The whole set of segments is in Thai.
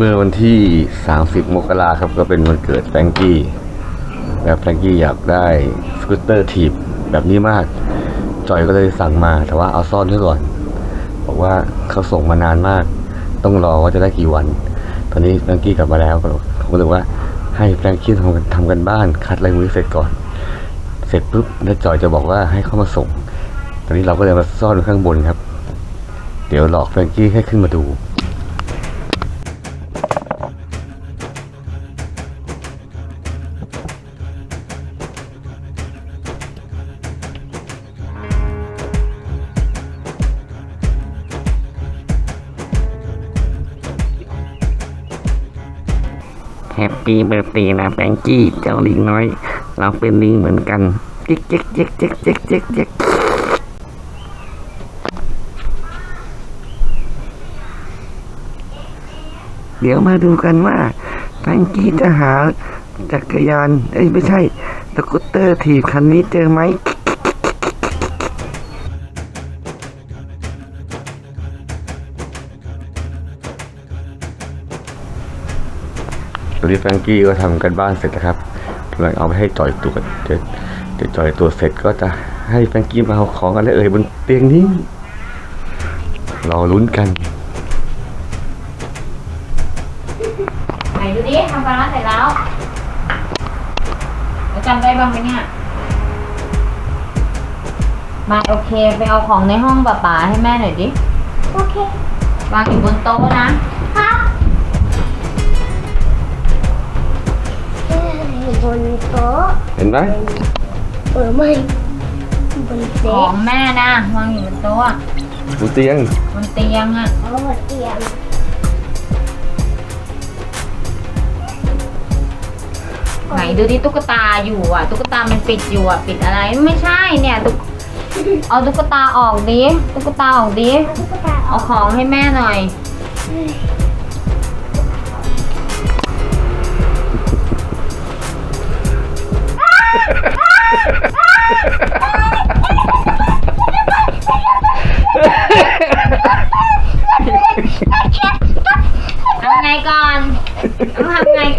เมื่อวันที่ 30 มกราครับก็เป็นวันเกิดแฟรงกี้แบบแฟรงกี้อยากได้สกูตเตอร์ถีบแบบนี้มาก จอยก็เลยสั่งมาแต่ว่าเอาซ่อนไว้ก่อน บอกว่าเขาส่งมานานมาก ต้องรอว่าจะได้กี่วัน ตอนนี้แฟรงกี้กลับมาแล้วผมก็เลยว่าให้แฟรงกี้ทำกันทำกันบ้านคัดลายมือเสร็จก่อน เสร็จปุ๊บแล้วจอยจะบอกว่าให้เข้ามาส่ง ตอนนี้เราก็เลยมาซ่อนข้างบนครับ เดี๋ยวหลอกแฟรงกี้ให้ขึ้นมาดู แฮปปี้เบิร์ a เดย์นะแบงกี้เจ้าลิงน้อย เราเป็นลิงเหมือนกันเจ๊กเจ๊กเจ๊กเจ๊กเจ๊กเจ๊กเจ๊กเดี๋ยวมาดูกันว่าแบงกี้จะหาจักรยาน เอ้ยไม่ใช่สกูตเตอร์ถีบคันนี้เจอไหม ตอนนี้แฟรงกี้ก็ทำกันบ้านเสร็จแล้วครับกำลังเอาไปให้จอยตรวจเดี๋ยวเดี๋ยวจอยตรวจเสร็จก็จะให้แฟรงกี้มาเอาของอะไรเอ่ยบนเตียงนี้รอลุ้นกันไหนดูดิทำปลาร้าเสร็จแล้วแล้วจำได้บ้างไหมเนี่ยมาโอเคไปเอาของในห้องป่าป๋าให้แม่หน่อยดิ โอเควางอยู่บนโต๊ะนะครับ อ้ยบนโต๊ะเห็นไหมเออไม่บนขเต๊ะองแม่นะวางอยู่บนโต๊ะอะบนเตียงบนเตียงอะเอาบนเตียงไหนดูดิตุ๊กตาอยู่อะ ตุ๊กตามันปิดอยู่อะปิดอะไรไม่ใช่เนี่ยตุ๊กเอาตุ๊กตาออกดิตุ๊กตาออกดิตุ๊กตาเอาของให้แม่หน่อยท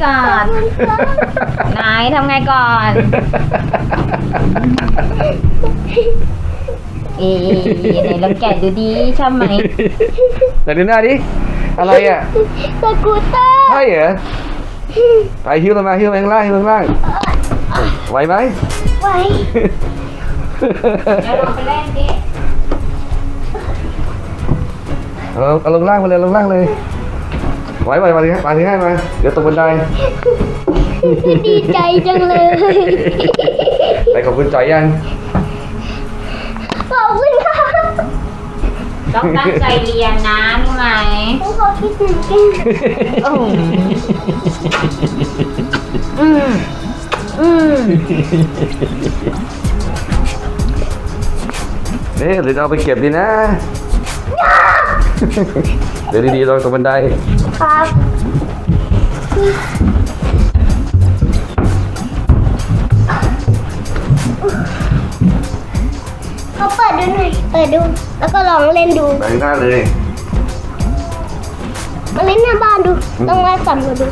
ก่อน ไหนทำไงก่อน เอ๊ะไหนลองแกะดูดีชอบไหมแต่ดูหน้าดิ อะไรอะ สกูตเตอร์ใช่เหรอ ไปหิ้วลงมาหิ้วไปข้างล่างหิ้วข้างล่าง ไหวไหม ไว้เดี๋ยวลองไปเล่นดิ เอาเอาลงล่างมาเลยลงล่างเลย ไหวไหวมาทีมาทีให้มาเดี๋ยวตกบันไดดีใจจังเลยไปขอบคุณจอยยังขอบคุณค่ะต้องตั้งใจเรียนนะรู้ไหมต้องขอคิดถึงกันอืมอืมนี่เดี๋ยวจะเอาไปเก็บดีนะ เดี๋ยวดีๆลงตกบันได ครับเขาเปิดดูหน่อยเปิดดู แล้วก็ลองเล่นดูไปข้างหน้าเลยมาเล่นหน้าบ้านดูต้องไล่สั่นมาดู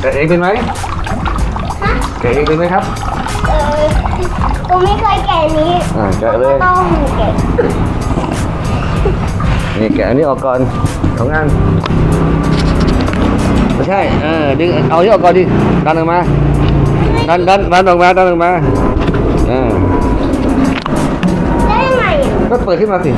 แกะเองเป็นไหมฮะแกะเองเป็นไหมครับเออผมไม่เคยแกะอันนี้อ่าแกะเลย ต้องแกะ นี่แกะอันนี้ออกก่อนสองอันไม่ใช่ เออ ดึง เอาที่ออกก่อนดิ ดันออกมา ดันดันดันออกมา ดันออกมาเออได้ยังไงอะก็เปิดขึ้นมาสิส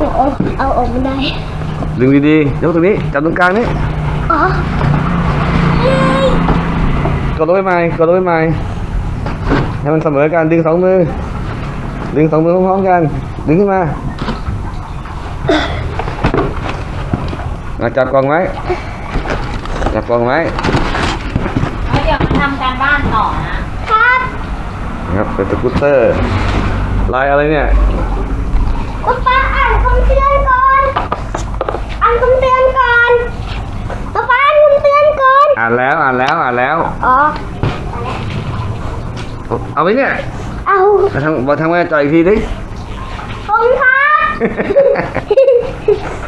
เอาเอาออกมาได้ ดึงดีๆยกตรงนี้ จับตรงกลางนี่อ๋อเอ้ยกดลงไปใหม่กดลงไปใหม่ให้มันเสมอกัน ดึงสองมือ ดึงสองมือพร้อมๆกัน ดึงขึ้นมาอะจับกล่องไว้ จับกล่องไว้แล้วเดี๋ยวมาทำการบ้านต่อนะครับนะครับ เป็นสกูตเตอร์ ลายอะไรเนี่ย คุณป้าอ่านคำเตือนก่อน อ่านคำเตือนก่อน แล้วอ่านแล้วอ่านแล้ว อ๋อ เอาไปเนี่ยเอามาทางมาทางแม่จ่อยอีกทีดิขอบคุณครับ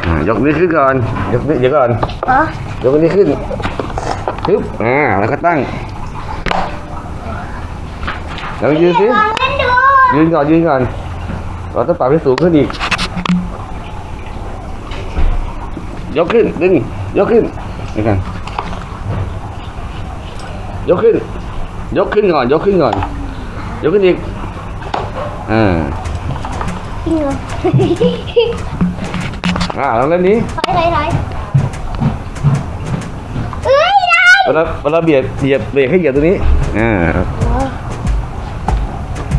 อ่ายกนิ้วขึ้นก่อนยกนิ้วเดี๋ยวก่อน อ๋อยกนิ้วขึ้นปึ๊บอ่าแล้วก็ตั้งแล้วยืนสิลองเล่นดูยืนก่อนยืนก่อนเราต้องปรับให้สูงขึ้นอีก ยกขึ้นดึงยกขึ้นนี่กัน ยกขึ้น ยกขึ้นก่อน ยกขึ้นก่อน ยกขึ้นอีกอ่าจริงเหรออ่าลองเล่นนี้ถอยถอยถอยเอ้ยได้เวลาเวลาเบียดเหยียบเบรกให้เหยียบตรงนี้อ่า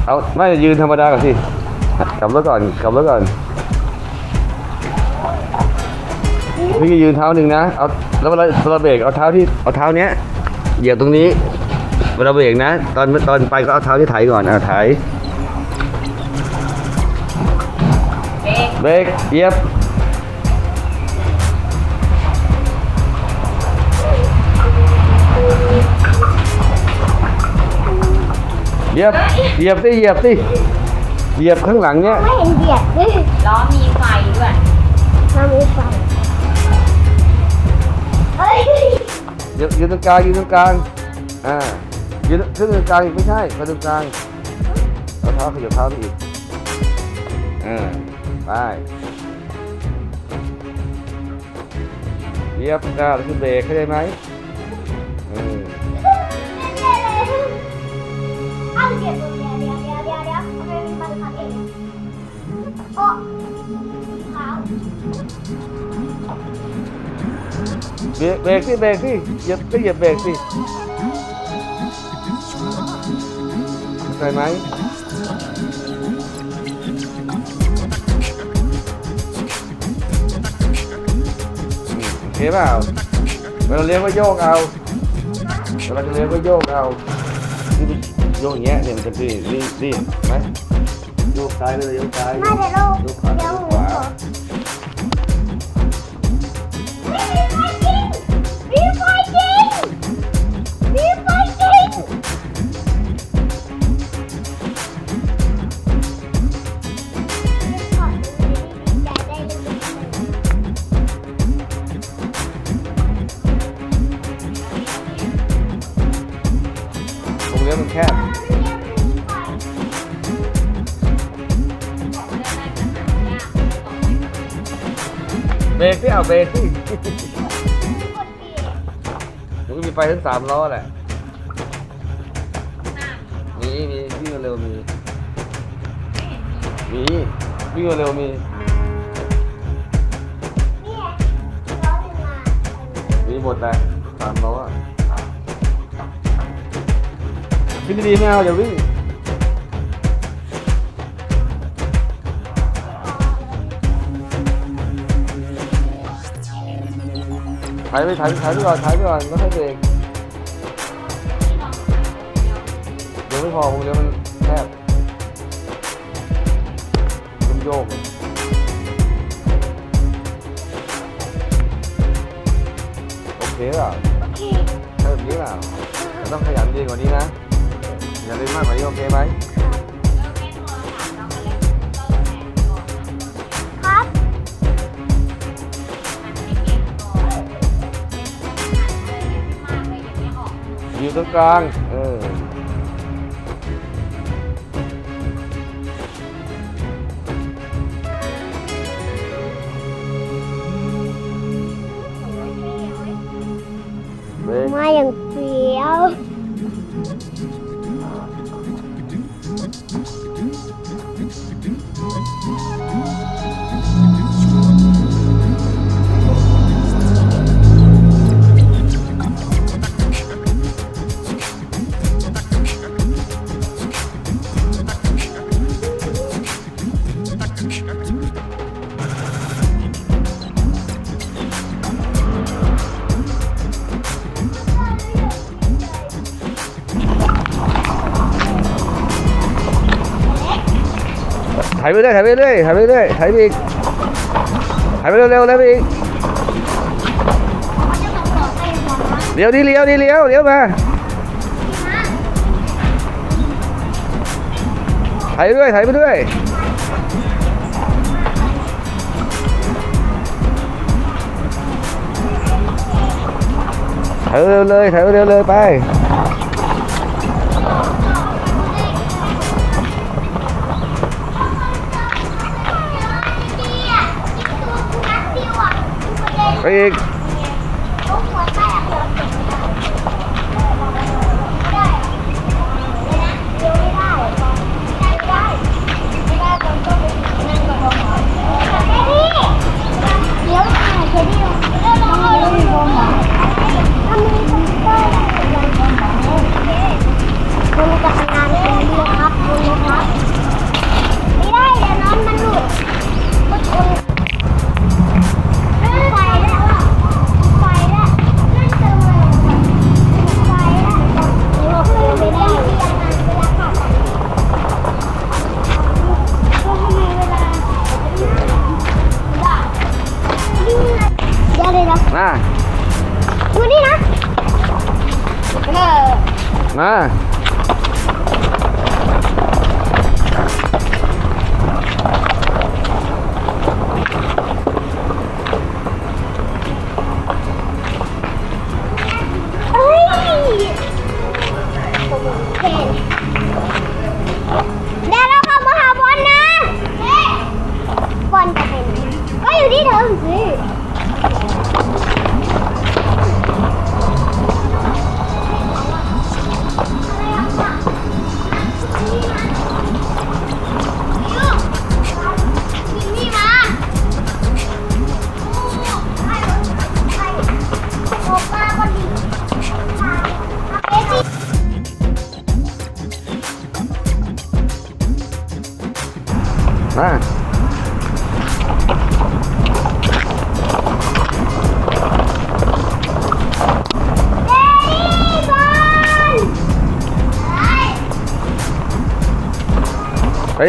เอาไม่ยืนธรรมดาก่อนสิกลับรถก่อนกลับรถก่อนพี่จะยืนเท้าหนึ่งนะ เอาแล้วเวลาเวลาเบรกเอาเท้าที่เอาเท้าเนี้ย เหยียบตรงนี้เวลาเบรกนะ ตอนตอนไปก็เอาเท้าที่ไถก่อนเอาไถเบรกเบรกเหยียบเหยียบเหยียบสิเหยียบสิเหยียบข้างหลังเนี้ยไม่เห็นเดียดเลยล้อมีไฟด้วยมามีไฟ ยืนยืนตรงกลางยืนตรงกลางอ่ายืนขึ้นตรงกลางอีกไม่ใช่มาตรงกลางเอาเท้าขยับเท้าไปอีกอ่าไปเหยียบอ่าขึ้นเบรกเข้าใจไหมอืมเอา เบรกเบรกสิเบรกสิเหยียบก็เหยียบเบรกสิเข้าใจไหมอืมโอเคเปล่าเวลาเลี้ยงก็โยกเอาเวลาจะเลี้ยงก็โยกเอานี่ดิโยกอย่างเงี้ยเนี่ยมันจะดีนี่นี่เห็นไหมโยกซ้ายเลยโยกซ้ายมาเดี๋ยวเราโยกขวา แคบเบรกที่เอาเบรกที่มันก็มีไฟทั้งสามล้อแหละ มีมีวิ่งเร็วมี มีวิ่งเร็วมีมีหมดแหละสามล้อ อะขึ้นดีๆไม่เอาอย่าวิ่งถ่ายไปถ่ายไปถ่ายไปก่อนถ่ายไปก่อนแล้วค่อยเบรกเดี๋ยวไม่พอผมเดี๋ยวมันแคบมันโยกโอเคเปล่าใช่แบบนี้เปล่ามันต้องขยันดีกว่านี้นะ อย่าเล่นมากกว่านี้โอเคไหมครับอยู่ตรงกลาง เออ ไปเรื่อยถ่ายไปเรื่อยถ่ายไปเรื่อยถ่ายไปอีกถ่ายไปเร็วๆแล้วไปอีกเลี้ยวดีเลี้ยวดีเลี้ยวเลี้ยวมาถ่ายไปเรื่อยถ่ายไปเรื่อยถ่ายเร็วเลยถ่ายเร็วเลยไป Craig. มา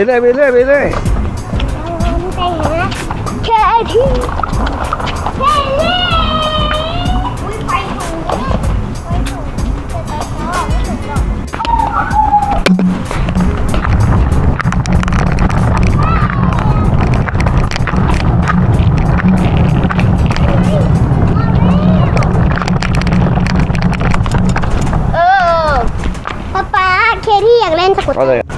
เรื่ยไปเรื่อยไปเรื่อยแคที่แคที่เขาไม่อกเออป๊าป๊าเคที่อยากเล่นสกุตเตอร์